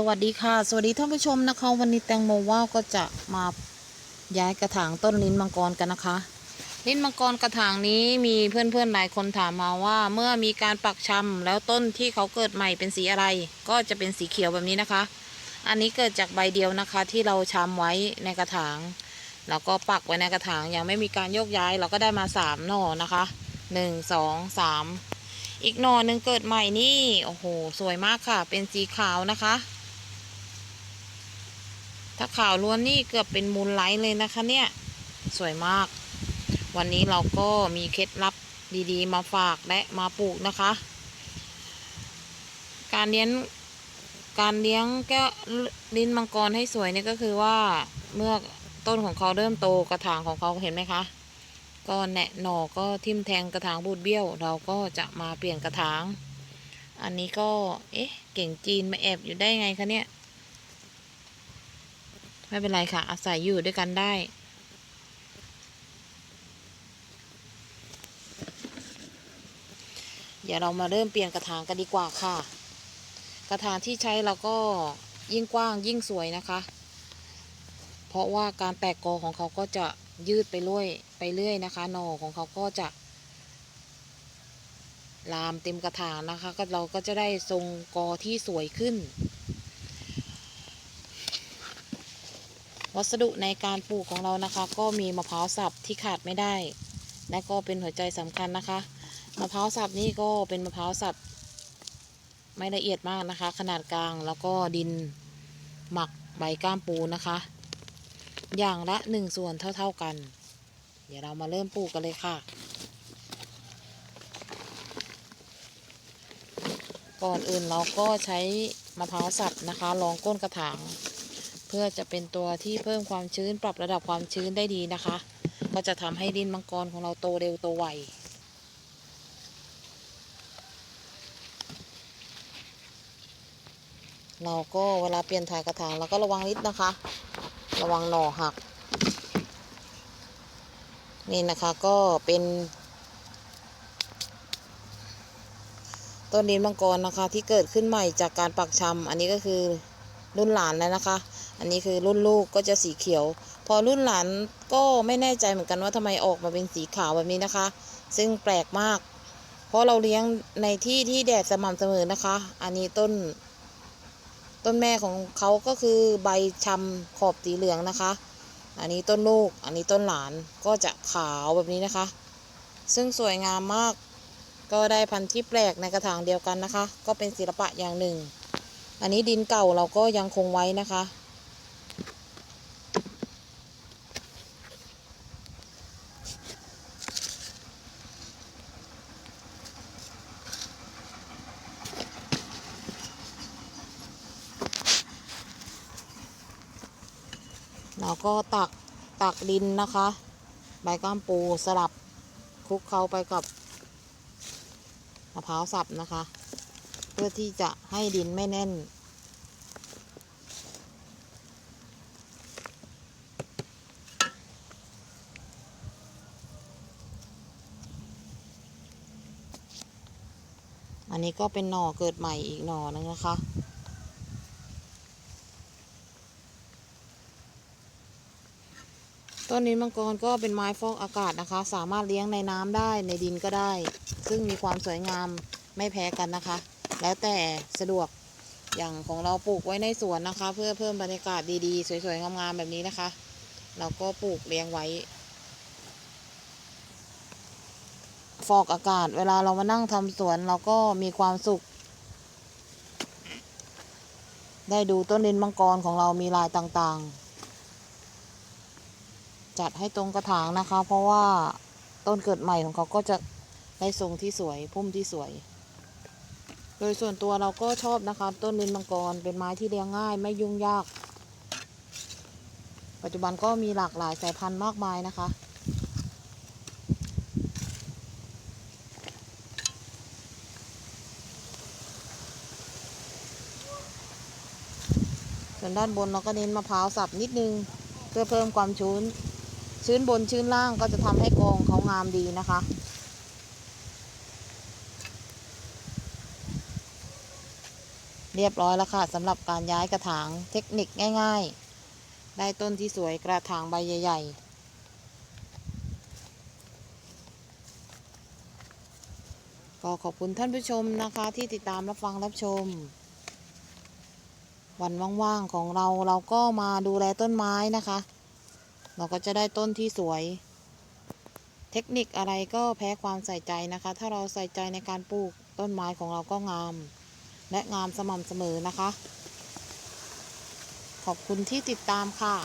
สวัสดีค่ะ สวัสดีท่านผู้ชมนะคะ วันนี้แตงโมว่าวก็จะมาย้ายกระถางต้นลิ้นมังกรกันนะคะ ลิ้นมังกรกระถางนี้มีเพื่อนๆหลายคนถามมาว่า เมื่อมีการปักชำแล้วต้นที่เขาเกิดใหม่เป็นสีอะไร ก็จะเป็นสีเขียวแบบนี้นะคะ อันนี้เกิดจากใบเดียวนะคะ ที่เราชำไว้ในกระถางแล้วก็ปักไว้ในกระถางยังไม่มีการโยกย้ายเราก็ได้มาสามหน่อนะคะหนึ่งสองสามอีกหน่อหนึ่งเกิดใหม่นี่ โอ้โห สวยมากค่ะ เป็นสีขาวนะคะ ถ้าขาวล้วนนี่เกือบเป็นมูลไลท์เลยนะคะเนี่ย สวยมาก วันนี้เราก็มีเคล็ดลับดีๆ มาฝากและมาปลูกนะคะ การเลี้ยงการเลี้ยงแก้วลิ้นมังกรให้สวยเนี่ยก็คือว่าเมื่อต้นของเขาเริ่มโตกระถางของเขาเห็นไหมคะก็แหนะหน่อก็ทิ่มแทงกระถางบูดเบี้ยว เราก็จะมาเปลี่ยนกระถาง อันนี้ก็เอ๊ะเก่งจีนมาแอบอยู่ได้ไงคะเนี่ย ไม่เป็นไรค่ะ อาศัยอยู่ด้วยกันได้เดี๋ยวเรามาเริ่มเปลี่ยนกระถางกันดีกว่าค่ะ กระถางที่ใช้เราก็ยิ่งกว้างยิ่งสวยนะคะ เพราะว่าการแตกกอของเขาก็จะยืดไปเรื่อยไปเรื่อยนะคะหน่อของเขาก็จะลามเต็มกระถางนะคะ ก็เราก็จะได้ทรงกอที่สวยขึ้น วัสดุในการปลูกของเรานะคะ ก็มีมะพร้าวสับที่ขาดไม่ได้ และก็เป็นหัวใจสำคัญนะคะมะพร้าวสับนี่ก็เป็นมะพร้าวสับไม่ละเอียดมากนะคะ ขนาดกลางแล้วก็ดินหมักใบก้ามปูนะคะ อย่างละหนึ่งส่วนเท่า ๆกัน เดี๋ยวเรามาเริ่มปลูกกันเลยค่ะ ก่อนอื่นเราก็ใช้มะพร้าวสับนะคะรองก้นกระถาง พื่อจะเป็นตัวที่เพิ่มความชื้นปรับระดับความชื้นได้ดีนะคะ ก็จะทำให้ดินมังกรของเราโตเร็วโตไวเราก็เวลาเปลี่ยนถ่ายกระถางเราก็ระวังนิดนะคะ ระวังหน่อหัก นี่นะคะก็เป็น ต้นดินมังกรนะคะที่เกิดขึ้นใหม่จากการปักชำอันนี้ก็คือรุ่นหลานแล้วนะคะ อันนี้คือรุ่นลูกก็จะสีเขียว พอรุ่นหลานก็ไม่แน่ใจเหมือนกันว่าทำไมออกมาเป็นสีขาวแบบนี้นะคะ ซึ่งแปลกมาก เพราะเราเลี้ยงในที่ที่แดดสม่ำเสมอนะคะ อันนี้ต้น ต้นแม่ของเขาก็คือใบชำขอบสีเหลืองนะคะ อันนี้ต้นลูก อันนี้ต้นหลานก็จะขาวแบบนี้นะคะ ซึ่งสวยงามมาก ก็ได้พันธุ์ที่แปลกในกระถางเดียวกันนะคะ ก็เป็นศิลปะอย่างหนึ่ง อันนี้ดินเก่าเราก็ยังคงไว้นะคะ เราก็ตักตักดินนะคะ ใบก้ามปูสลับคลุกเข้าไปกับมะพร้าวสับนะคะ เพื่อที่จะให้ดินไม่แน่น อันนี้ก็เป็นหน่อเกิดใหม่อีกหน่อนึงนะคะ ต้นนี้มังกรก็เป็นไม้ฟอกอากาศนะคะ สามารถเลี้ยงในน้ำได้ในดินก็ได้ ซึ่งมีความสวยงามไม่แพ้กันนะคะ แล้วแต่สะดวกอย่างของเราปลูกไว้ในสวนนะคะ เพื่อเพิ่มบรรยากาศดีๆ สวยๆงามๆแบบนี้นะคะ เราก็ปลูกเลี้ยงไว้ ฟอกอากาศเวลาเรามานั่งทำสวนเราก็มีความสุข ได้ดูต้นดินมังกรของเรามีลายต่างๆ จัดให้ตรงกระถางนะคะ เพราะว่าต้นเกิดใหม่ของเขาก็จะได้ทรงที่สวยพุ่มที่สวย โดยส่วนตัวเราก็ชอบนะคะ ต้นลินมังกรเป็นไม้ที่เลี้ยงง่ายไม่ยุ่งยาก ปัจจุบันก็มีหลากหลายสายพันธุ์มากมายนะคะส่วนด้านบนเราก็เน้นมะพร้าวสับนิดนึง เพื่อเพิ่มความชื้น ชื้นบนชื้นล่างก็จะทำให้กองเขางามดีนะคะ เรียบร้อยแล้วค่ะสำหรับการย้ายกระถางเทคนิคง่าย ๆ ได้ต้นที่สวยกระถางใบใหญ่ๆก็ขอบคุณท่านผู้ชมนะคะที่ติดตามรับฟังรับชม วันว่างๆของเราเราก็มาดูแลต้นไม้นะคะ เราก็จะได้ต้นที่สวย เทคนิคอะไรก็แพ้ความใส่ใจนะคะ ถ้าเราใส่ใจในการปลูกต้นไม้ของเราก็งาม และงามสม่ำเสมอนะคะ ขอบคุณที่ติดตามค่ะ